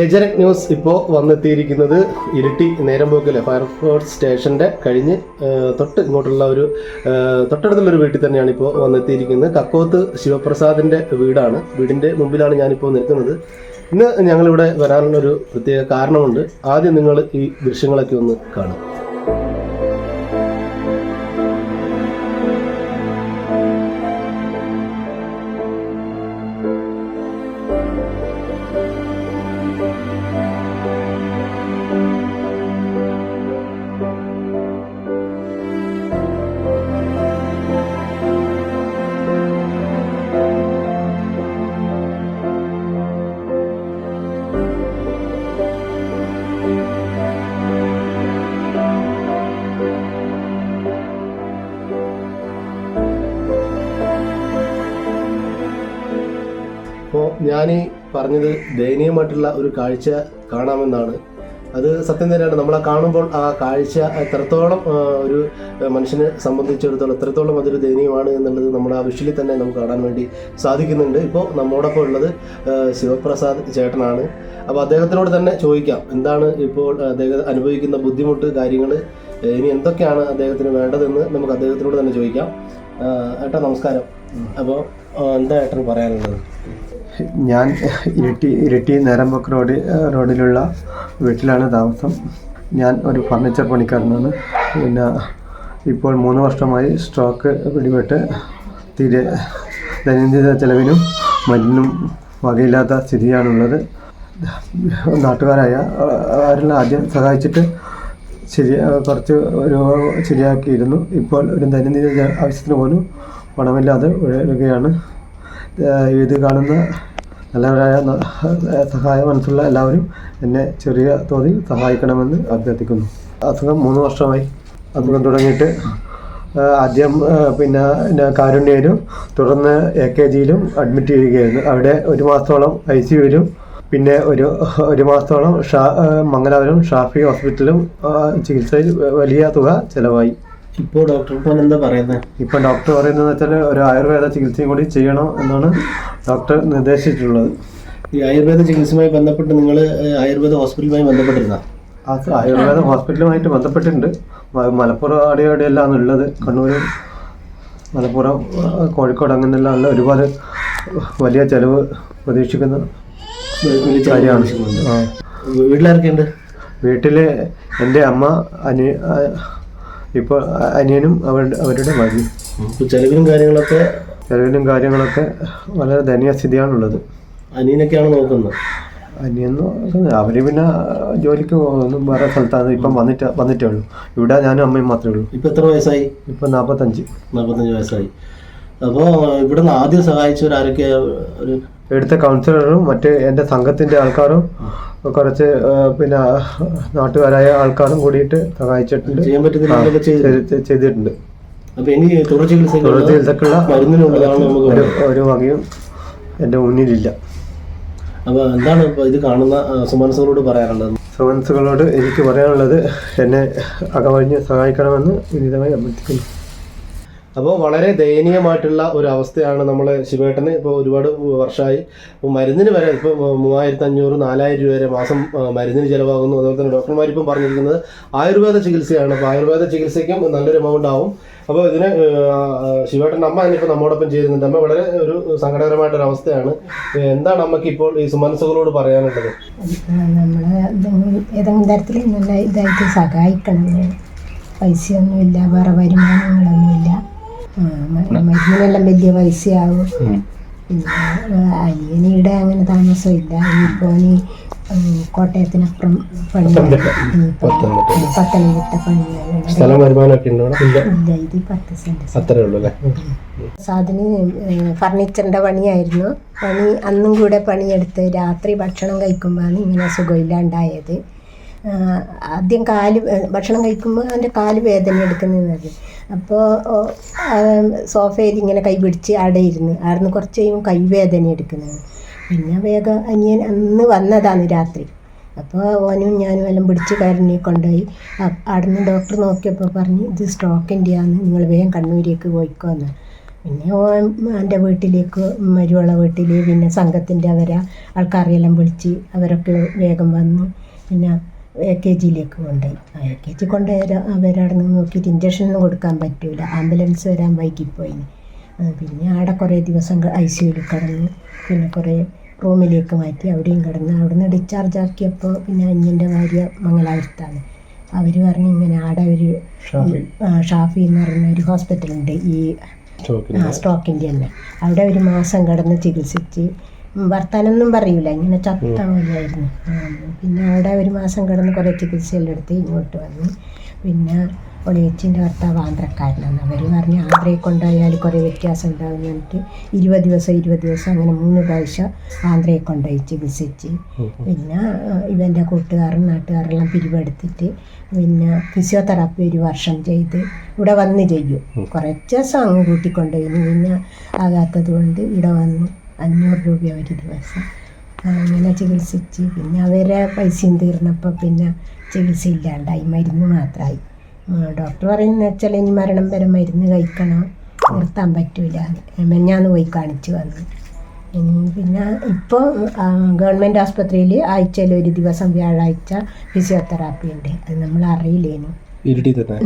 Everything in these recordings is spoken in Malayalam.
ഏജനക് ന്യൂസ് ഇപ്പോൾ വന്നെത്തിയിരിക്കുന്നത് ഇരിട്ടി നേരമ്പോക്കിലെ ഫയർഫോഴ്സ് സ്റ്റേഷന്റെ കഴിഞ്ഞ് തൊട്ട് ഇങ്ങോട്ടുള്ള ഒരു തൊട്ടടുത്തുള്ളൊരു വീട്ടിൽ തന്നെയാണ് ഇപ്പോൾ വന്നെത്തിയിരിക്കുന്നത്. കക്കോത്ത് ശിവപ്രസാദിന്റെ വീടാണ്. വീടിന്റെ മുമ്പിലാണ് ഞാനിപ്പോൾ നിൽക്കുന്നത്. ഇന്ന് ഞങ്ങളിവിടെ വരാനുള്ളൊരു പ്രത്യേക കാരണമുണ്ട്. ആദ്യം നിങ്ങൾ ഈ ദൃശ്യങ്ങളൊക്കെ ഒന്ന് കാണും ഞാൻ ഈ പറഞ്ഞത് ദയനീയമായിട്ടുള്ള ഒരു കാഴ്ച കാണാമെന്നാണ്. അത് സത്യം തന്നെയാണ്. നമ്മളെ കാണുമ്പോൾ ആ കാഴ്ച എത്രത്തോളം ഒരു മനുഷ്യനെ സംബന്ധിച്ചിടത്തോളം എത്രത്തോളം അതൊരു ദയനീയമാണ് എന്നുള്ളത് നമ്മുടെ ആ വിഷ്വലിൽ തന്നെ നമുക്ക് കാണാൻ വേണ്ടി സാധിക്കുന്നുണ്ട്. ഇപ്പോൾ നമ്മോടൊപ്പം ഉള്ളത് ശിവപ്രസാദ് ചേട്ടനാണ്. അപ്പോൾ അദ്ദേഹത്തിനോട് തന്നെ ചോദിക്കാം എന്താണ് ഇപ്പോൾ അദ്ദേഹം അനുഭവിക്കുന്ന ബുദ്ധിമുട്ട് കാര്യങ്ങൾ ഇനി എന്തൊക്കെയാണ് അദ്ദേഹത്തിന് വേണ്ടതെന്ന് നമുക്ക് അദ്ദേഹത്തിനോട് തന്നെ ചോദിക്കാം. ഏട്ടാ നമസ്കാരം. അപ്പോൾ എന്താ ഏട്ടന് പറയാനുള്ളത്? ഞാൻ ഇരിട്ടി ഇരിട്ടി നേരമ്പക്ക് റോഡ് റോഡിലുള്ള വീട്ടിലാണ് താമസം. ഞാൻ ഒരു ഫർണിച്ചർ പണിക്കാരനാണ്. പിന്നെ ഇപ്പോൾ മൂന്ന് വർഷമായി സ്ട്രോക്ക് പിടിപെട്ട് തീരെ ദൈനംദിന ചെലവിനും മരുന്നും വകയില്ലാത്ത സ്ഥിതിയാണുള്ളത്. നാട്ടുകാരായ അവരെല്ലാം ആദ്യം സഹായിച്ചിട്ട് ശരി കുറച്ച് ഒരു ശരിയാക്കിയിരുന്നു. ഇപ്പോൾ ഒരു ദൈനംദിന ആവശ്യത്തിന് പോലും പണമില്ലാതെ ഉഴലുകയാണ് ഇത് കാണുന്ന നല്ലവരായ സഹായം മനസ്സുള്ള എല്ലാവരും എന്നെ ചെറിയ തോതിൽ സഹായിക്കണമെന്ന് അഭ്യർത്ഥിക്കുന്നു. അസുഖം മൂന്ന് വർഷമായി. അസുഖം തുടങ്ങിയിട്ട് ആദ്യം പിന്നെ കാരുണ്യയിലും തുടർന്ന് എ കെ ജിയിലും അഡ്മിറ്റ് ചെയ്യുകയായിരുന്നു. അവിടെ ഒരു മാസത്തോളം ഐ സി യുവിലും പിന്നെ ഒരു ഒരു മാസത്തോളം ഷാ മംഗലാപുരം ഷാഫി ഹോസ്പിറ്റലും ചികിത്സയിൽ വലിയ തുക ചിലവായി. ഇപ്പോൾ ഡോക്ടർ ഇപ്പോൾ എന്താ പറയുന്നത് ഇപ്പം ഡോക്ടർ പറയുന്നത് വെച്ചാൽ ഒരു ആയുർവേദ ചികിത്സയും കൂടി ചെയ്യണം എന്നാണ് ഡോക്ടർ നിർദ്ദേശിച്ചിട്ടുള്ളത്. ഈ ആയുർവേദ ചികിത്സയുമായി ബന്ധപ്പെട്ട് നിങ്ങൾ ആയുർവേദ ഹോസ്പിറ്റലുമായി ബന്ധപ്പെട്ടിരുന്ന? ആയുർവേദ ഹോസ്പിറ്റലുമായിട്ട് ബന്ധപ്പെട്ടിട്ടുണ്ട്. മലപ്പുറം അവിടെ എല്ലാം ഉള്ളത് കണ്ണൂർ മലപ്പുറം കോഴിക്കോട് അങ്ങനെയെല്ലാം ഉള്ള ഒരുപാട് വലിയ ചെലവ് പ്രതീക്ഷിക്കുന്ന. കാര്യമാണ്. വീട്ടിൽ വീട്ടിൽ എന്റെ അമ്മ അനി ഇപ്പോൾ അനിയനും അവരുടെ അവരുടെ മതി ചെലവിനും കാര്യങ്ങളൊക്കെ ചെലവിനും കാര്യങ്ങളൊക്കെ വളരെ ദയനീയ സ്ഥിതിയാണുള്ളത്. അനിയനൊക്കെയാണ് നോക്കുന്നത്? അനിയെന്ന് അവർ പിന്നെ ജോലിക്ക് പോകുന്നു. വേറെ സ്ഥലത്താണ് ഇപ്പം വന്നിട്ട് വന്നിട്ടേ ഉള്ളൂ ഇവിടെ ഞാനും അമ്മയും മാത്രമേ ഉള്ളൂ. ഇപ്പം എത്ര വയസ്സായി? ഇപ്പം നാൽപ്പത്തഞ്ച് നാൽപ്പത്തഞ്ച് വയസ്സായി. അപ്പോൾ ഇവിടുന്ന് ആദ്യം ആദ്യം സഹായിച്ചവരാരൊക്കെ ഒരു ഇവിടുത്തെ കൗൺസിലറും മറ്റ് എന്റെ സംഘത്തിന്റെ ആൾക്കാരും കുറച്ച് പിന്നെ നാട്ടുകാരായ ആൾക്കാരും കൂടിയിട്ട് സഹായിച്ചിട്ടുണ്ട്. ചെയ്തിട്ടുണ്ട്. തുടർ ചികിത്സക്കുള്ള ഒരു. വകയും എന്റെ മുന്നിലില്ല. അപ്പോൾ എന്താണ് ഇത് കാണുന്ന ആ, പറയാനുള്ളത്? എനിക്ക് പറയാനുള്ളത് എന്നെ അകവഴിഞ്ഞ് സഹായിക്കണമെന്ന് വിനീതമായി അഭ്യർത്ഥിക്കുന്നു. അപ്പോൾ വളരെ ദയനീയമായിട്ടുള്ള ഒരു അവസ്ഥയാണ് നമ്മൾ ശിവേട്ടന് ഇപ്പോൾ ഒരുപാട് വർഷമായി ഇപ്പോൾ മരുന്നിന് വരെ ഇപ്പോൾ മൂവായിരത്തി അഞ്ഞൂറ് നാലായിരം രൂപ വരെ മാസം മരുന്നിന് ചിലവാകുന്നു. അതുപോലെ തന്നെ ഡോക്ടർമാർ ഇപ്പം പറഞ്ഞിരിക്കുന്നത് ആയുർവേദ ചികിത്സയാണ്. അപ്പോൾ ആയുർവേദ ചികിത്സയ്ക്കും നല്ലൊരു എമൗണ്ട് ആവും. അപ്പോൾ ഇതിന് ശിവേട്ടന്റെ അമ്മ തന്നെ ഇപ്പോൾ നമ്മോടൊപ്പം ചെയ്യുന്നുണ്ട് അമ്മ വളരെ ഒരു സങ്കടകരമായിട്ടൊരു അവസ്ഥയാണ്. എന്താണ് അമ്മയ്ക്ക് ഇപ്പോൾ ഈ സുമനസുകളോട് പറയാനുള്ളത്? നമ്മളെ ഏതെങ്കിലും തരത്തിൽ നല്ല ഇതായിട്ട് സഹായിക്കണം. പൈസയൊന്നുമില്ല വേറെ വരുമാനങ്ങളൊന്നുമില്ല. മരുന്നിനെല്ലാം വലിയ പൈസയാവും. അനിയനിയുടെ അങ്ങനെ താമസമില്ല. ഇനിയിപ്പോനി കോട്ടയത്തിനപ്പുറം പണിയാണ് ഇനിയിപ്പോ പത്തനംതിട്ട. പണിയാണ് സ്ഥലം വരുമാനമൊക്കെ ഉണ്ടോ ഇല്ല. ഇല്ല ഇത് പത്ത് സെന്റ് അത്രേ ഉള്ളൂ അല്ലേ? സാധന് ഫർണിച്ചറിന്റെ പണിയായിരുന്നു. പണി അന്നും കൂടെ പണിയെടുത്ത് രാത്രി ഭക്ഷണം കഴിക്കുമ്പോഴാണ് ഇങ്ങനെ സുഖമില്ലാണ്ടായത്. ആദ്യം കാൽ ഭക്ഷണം കഴിക്കുമ്പോൾ അവന്റെ കാൽ വേദന എടുക്കുന്നത് അപ്പോൾ സോഫയിൽ ഇങ്ങനെ കൈ പിടിച്ച് അവിടെ ഇരുന്ന് അവിടുന്ന് കുറച്ച് കഴിയുമ്പോൾ കൈ വേദന എടുക്കുന്നത് പിന്നെ വേഗം അനിയൻ അന്ന് വന്നതാണ് രാത്രി. അപ്പോൾ ഓനും ഞാനും എല്ലാം പിടിച്ച് കരഞ്ഞി കൊണ്ടുപോയി. അവിടുന്ന് ഡോക്ടർ നോക്കിയപ്പോൾ പറഞ്ഞ് ഇത് സ്ട്രോക്ക് സ്ട്രോക്കിന്റെയാണ് നിങ്ങൾ വേഗം കണ്ണൂരേക്ക് പോയിക്കോന്ന് പിന്നെ ഓൻ എന്റെ വീട്ടിലേക്ക് മരുവള വീട്ടിൽ പിന്നെ സംഘത്തിന്റെ അവരെ ആൾക്കാരെല്ലാം വിളിച്ച് അവരൊക്കെ വേഗം വന്നു. പിന്നെ എ കെ ജിയിലേക്ക് കൊണ്ടുപോയി. ആ എ കെ ജി കൊണ്ടുപോയി അവരവിടെ നിന്ന് നോക്കിയിട്ട് ഇഞ്ചക്ഷനൊന്നും കൊടുക്കാൻ പറ്റില്ല ആംബുലൻസ് വരാൻ വൈകിപ്പോയി. പിന്നെ അവിടെ കുറേ ദിവസം ഐ സിയുയിൽ കിടന്നു പിന്നെ കുറേ റൂമിലേക്ക് മാറ്റി അവിടെയും കിടന്ന് അവിടുന്ന് ഡിസ്ചാർജ് ആക്കിയപ്പോൾ പിന്നെ അഞ്ഞിന്റെ ഭാര്യ മംഗലാപുരത്താണ്. അവർ പറഞ്ഞു ഇങ്ങനെ ആടെ ഒരു ഷാഫി. എന്ന് പറയുന്ന ഒരു ഹോസ്പിറ്റലുണ്ട് ഈ ആ സ്ട്രോക്കിന്റെ തന്നെ. അവിടെ ഒരു മാസം കിടന്ന് ചികിത്സിച്ച് വർത്താനൊന്നും പറയൂല. ഇങ്ങനെ ചത്ത പോലെയായിരുന്നു പിന്നെ അവിടെ ഒരു മാസം കിടന്ന് കുറേ ചികിത്സയെല്ലാം എടുത്ത് ഇങ്ങോട്ട് വന്നു. പിന്നെ ഒളിയച്ചിന്റെ ഭർത്താവ് ആന്ധ്രക്കാരനാണ്. അവർ പറഞ്ഞ് ആന്ധ്രയിൽ കൊണ്ടുപോയാൽ കുറേ വ്യത്യാസം ഉണ്ടാവും പറഞ്ഞിട്ട് ഇരുപത് ദിവസം ഇരുപത് ദിവസം അങ്ങനെ മൂന്ന് പ്രാവശ്യം ആന്ധ്രയിൽ കൊണ്ടുപോയി ചികിത്സിച്ച്. പിന്നെ ഇവന്റെ കൂട്ടുകാരും നാട്ടുകാരെല്ലാം പിരിവെടുത്തിട്ട് പിന്നെ ഫിസിയോതെറാപ്പി ഒരു വർഷം ചെയ്ത് ഇവിടെ വന്ന് ചെയ്യും. കുറച്ച് ദിവസം അങ്ങ് കൂട്ടിക്കൊണ്ടുപോയി. പിന്നെ ആകാത്തത് കൊണ്ട് ഇവിടെ വന്ന് അഞ്ഞൂറ് രൂപ ഒരു ദിവസം. അങ്ങനെ ചികിത്സിച്ച്. പിന്നെ അവരെ പൈസയും തീർന്നപ്പോൾ പിന്നെ ചികിത്സ ഇല്ലാണ്ടായി. മരുന്ന് മാത്രമായി ഡോക്ടർ പറയുന്നത് വെച്ചാൽ ഇനി മരണം വരെ മരുന്ന് കഴിക്കണം. നിർത്താൻ പറ്റൂല. മെഞ്ഞാന്ന് പോയി കാണിച്ചു വന്നു. പിന്നെ ഇപ്പോൾ ഗവൺമെന്റ് ആസ്പത്രിയിൽ ആഴ്ചയിൽ ഒരു ദിവസം വ്യാഴാഴ്ച ഫിസിയോതെറാപ്പി ഉണ്ട്. അത് നമ്മൾ അറിയില്ലേനു ഇരുട്ടി തന്നെ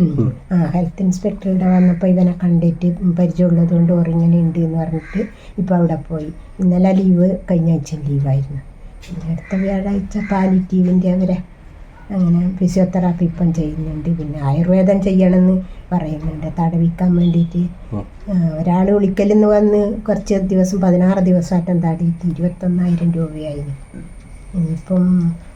ആ ഹെൽത്ത് ഇൻസ്പെക്ടർ ഇവിടെ വന്നപ്പോൾ ഇവനെ കണ്ടിട്ട് പരിചയമുള്ളത് കൊണ്ട് ഇങ്ങനെ ഉണ്ട് എന്ന് പറഞ്ഞിട്ട് ഇപ്പോൾ അവിടെ പോയി. ഇന്നലെ ലീവ് കഴിഞ്ഞ ആഴ്ച ലീവായിരുന്നു പിന്നെ അടുത്ത വ്യാഴാഴ്ച പാലിറ്റീവിന്റെ അവരെ അങ്ങനെ ഫിസിയോതെറാപ്പി ഇപ്പം ചെയ്യുന്നുണ്ട്. പിന്നെ ആയുർവേദം ചെയ്യണമെന്ന് പറയുന്നുണ്ട്. തടവിക്കാൻ വേണ്ടിയിട്ട്. ഒരാൾ വിളിക്കലിന്ന് വന്ന് കുറച്ച് ദിവസം പതിനാറ് ദിവസമായിട്ടും തടിയിട്ട് ഇരുപത്തൊന്നായിരം രൂപയായിരുന്നു ഇനിയിപ്പം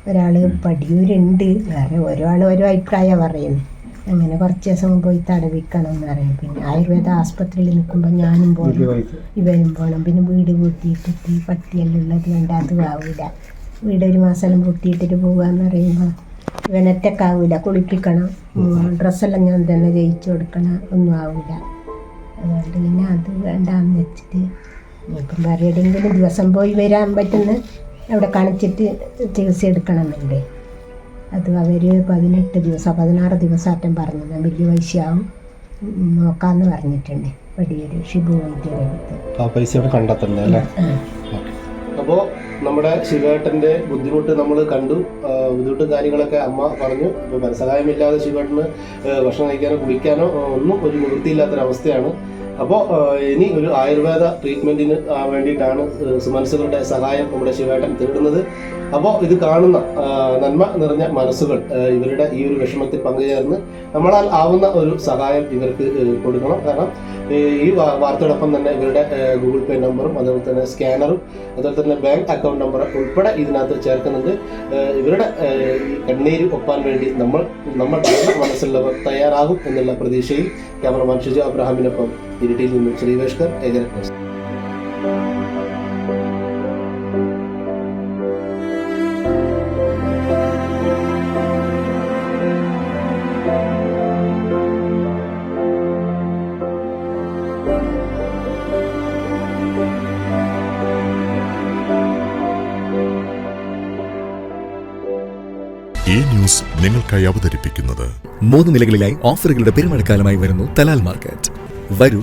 ഒരാൾ പടിയൂരുണ്ട്. വേറെ ഒരാൾ ആൾ ഓരോ അഭിപ്രായം പറയുന്നത് അങ്ങനെ കുറച്ച് ദിവസം പോയി തടവിക്കണം എന്ന് പറയും. പിന്നെ ആയുർവേദ ആസ്പത്രിയിൽ നിൽക്കുമ്പോൾ ഞാനും പോകണം ഇവനും പോകണം പിന്നെ വീട് പൂട്ടിയിട്ടിട്ട് പട്ടിയെല്ലാം ഉള്ളത് കൊണ്ട് അതും ആവില്ല വീട് ഒരു മാസം പൂട്ടിയിട്ടിട്ട് പോകാന്ന് പറയുമ്പോൾ ഇവനൊറ്റക്കാവില്ല കുളിപ്പിക്കണം. ഡ്രസ്സെല്ലാം ഞാൻ തന്നെ ജയിച്ചു കൊടുക്കണം. ഒന്നും ആവില്ല അതുകൊണ്ട് പിന്നെ അത് വേണ്ടാന്ന് വെച്ചിട്ട് ഇപ്പം വേറെ എവിടെയെങ്കിലും ദിവസം പോയി വരാൻ പറ്റുന്ന അവിടെ കാണിച്ചിട്ട് ചികിത്സ എടുക്കണമെന്നുണ്ട്. അത് അവർ പതിനെട്ട് ദിവസം പതിനാറ് ദിവസമാറ്റം പറഞ്ഞത് വലിയ പൈസയാവും. നോക്കാമെന്ന് പറഞ്ഞിട്ടുണ്ട്. വലിയൊരു ഷിബു വൈദ്യരുടെ അടുത്ത്. ആ പൈസ അവിടെ കണ്ടെത്തണ്ടേ അല്ലേ? ആ. അപ്പോൾ നമ്മുടെ ശിവേട്ടന്റെ ബുദ്ധിമുട്ട് നമ്മൾ കണ്ടു. ബുദ്ധിമുട്ട് കാര്യങ്ങളൊക്കെ അമ്മ പറഞ്ഞു. ഇപ്പോൾ മനസ്സഹായമില്ലാതെ ശിവേട്ടന് ഭക്ഷണം കഴിക്കാനോ കുടിക്കാനോ ഒന്നും ഒരു നിവൃത്തിയില്ലാത്തൊരവസ്ഥയാണ്. അപ്പോൾ ഇനി ഒരു ആയുർവേദ ട്രീറ്റ്മെന്റിന് വേണ്ടിയിട്ടാണ് മനസ്സുകളുടെ സഹായം നമ്മുടെ ശിവേട്ടൻ തേടുന്നത്. അപ്പോൾ ഇത് കാണുന്ന നന്മ നിറഞ്ഞ മനസ്സുകൾ ഇവരുടെ ഈ ഒരു വിഷമത്തിൽ പങ്കുചേർന്ന് നമ്മളാൽ ആവുന്ന ഒരു സഹായം ഇവർക്ക് കൊടുക്കണം. കാരണം ഈ വാർത്തയോടൊപ്പം തന്നെ ഇവരുടെ ഗൂഗിൾ പേ നമ്പറും അതുപോലെ തന്നെ സ്കാനറും അതുപോലെ തന്നെ ബാങ്ക് അക്കൗണ്ട് നമ്പർ ഉൾപ്പെടെ ഇതിനകത്ത് ചേർക്കുന്നുണ്ട്. ഇവരുടെ കണ്ണീര് ഒപ്പാൻ വേണ്ടി നമ്മൾ നമ്മുടെ മനസ്സിലുള്ളവർ തയ്യാറാകും എന്നുള്ള പ്രതീക്ഷയിൽ ക്യാമറമാൻ ഷിജു അബ്രഹാമിനൊപ്പം ഇരിട്ടിയിൽ നിന്നും ന്യൂസ് ഈ ന്യൂസ് നിങ്ങൾക്കായി അവതരിപ്പിക്കുന്നത് മൂന്ന് നിലകളിലായി ഓഫറുകളുടെ പെരുമഴക്കാലമായി വരുന്നു തലാൽ മാർക്കറ്റ്. വരൂ